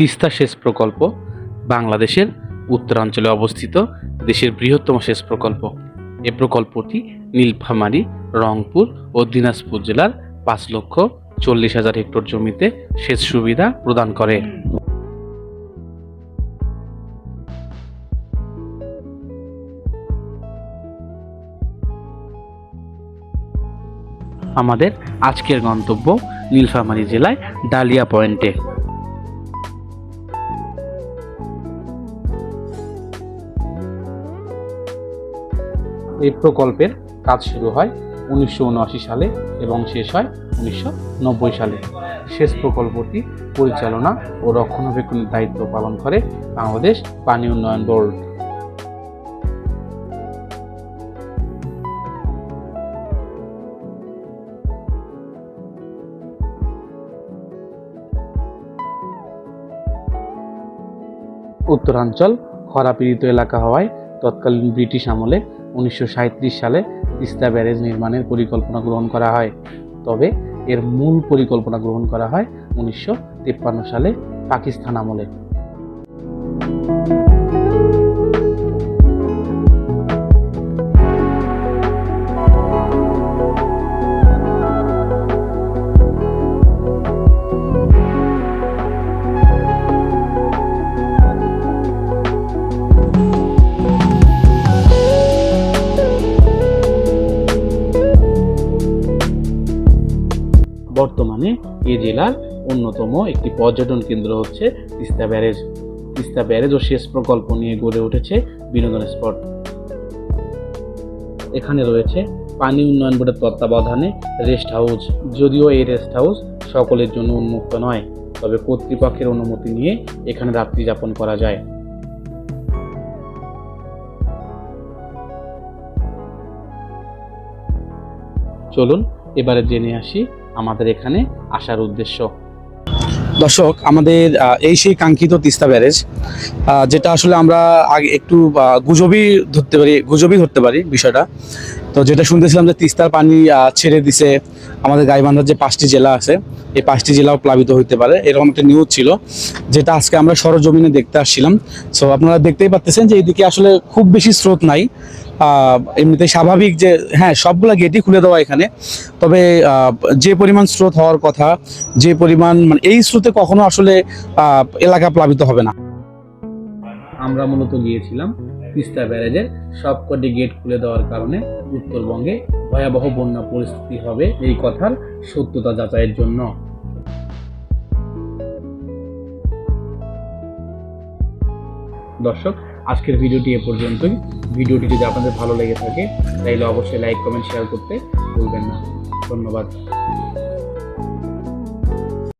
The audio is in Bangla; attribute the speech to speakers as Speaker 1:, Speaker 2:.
Speaker 1: তিস্তা সেচ প্রকল্প বাংলাদেশের উত্তরাঞ্চলে অবস্থিত দেশের বৃহত্তম সেচ প্রকল্প। এ প্রকল্পটি নীলফামারী, রংপুর ও দিনাজপুর জেলার পাঁচ লক্ষ চল্লিশ হাজার হেক্টর জমিতে সেচ সুবিধা প্রদান করে। আমাদের আজকের গন্তব্য নীলফামারী জেলায় ডালিয়া পয়েন্টে। এই প্রকল্পের কাজ শুরু হয় উনিশশো উনআশি সালে এবং শেষ হয় উনিশশো নব্বই সালে। শেষ প্রকল্পটি পরিচালনা ও রক্ষণাবেক্ষণের দায়িত্ব পালন করে বাংলাদেশ পানি উন্নয়ন বোর্ড। উত্তরাঞ্চল খরাপীড়িত এলাকা হওয়ায় তৎকালীন ব্রিটিশ আমলে উনিশশো সালে তিস্তা ব্যারেজ নির্মাণের পরিকল্পনা গ্রহণ করা হয়। তবে এর মূল পরিকল্পনা গ্রহণ করা হয় উনিশশো সালে পাকিস্তান আমলে। বর্তমানে এ জেলার অন্যতম একটি পর্যটন কেন্দ্র হচ্ছে তিস্তা ব্যারেজ। তিস্তা ব্যারেজ ও সেচ প্রকল্প নিয়ে গড়ে উঠেছে বিনোদন স্পট। এখানে রয়েছে পানি উন্নয়ন বোর্ডের তত্ত্বাবধানে রেস্ট হাউস। যদিও এই রেস্ট হাউস সকলের জন্য উন্মুক্ত নয়, তবে কর্তৃপক্ষের অনুমতি নিয়ে এখানে রাত্রি যাপন করা যায়। চলুন, এবারে জেনে আসি আমাদের এখানে আসার উদ্দেশ্য।
Speaker 2: দর্শক, আমাদের এই সেই কাঙ্ক্ষিত তিস্তা ব্যারেজ যেটা আসলে আমরা আগে একটু গুজবই ধরতে পারি, গুজবই ধরতে পারি বিষয়টা। তো যেটা শুনতেছিলাম যে তিস্তার পানি ছেড়ে দিছে আমাদের গাইবান্ধার যে পাঁচটি জেলা আছে, এই পাঁচটি জেলাও প্লাবিত হইতে পারে, এরকম একটা নিউজ ছিল, যেটা আজকে আমরা সরজমিনে দেখতে আসছিলাম। সো আপনারা দেখতেই পাচ্ছেন যে এইদিকে আসলে খুব বেশি স্রোত নাই। এমনিতে স্বাভাবিক যে হ্যাঁ সবগুলা গেটই খুলে দেওয়া এখানে। তবে যে পরিমাণ স্রোত হওয়ার কথা, যে পরিমাণ মানে এই স্রোতে কখনো আসলে এলাকা প্লাবিত হবে না।
Speaker 1: আমরা মূলত গিয়েছিলাম তিস্তা ব্যারেজের সবকটি গেট খুলে দেওয়ার কারণে উত্তরবঙ্গে ভয়াবহ বন্যা পরিস্থিতি হবে এই কথার সত্যতা যাচাইয়ের জন্য। দর্শক আজকের ভিডিওটি এ পর্যন্তই। ভিডিওটি যদি আপনাদের ভালো লেগে থাকে, তাহলে অবশ্যই লাইক কমেন্ট শেয়ার করতে ভুলবেন না। ধন্যবাদ।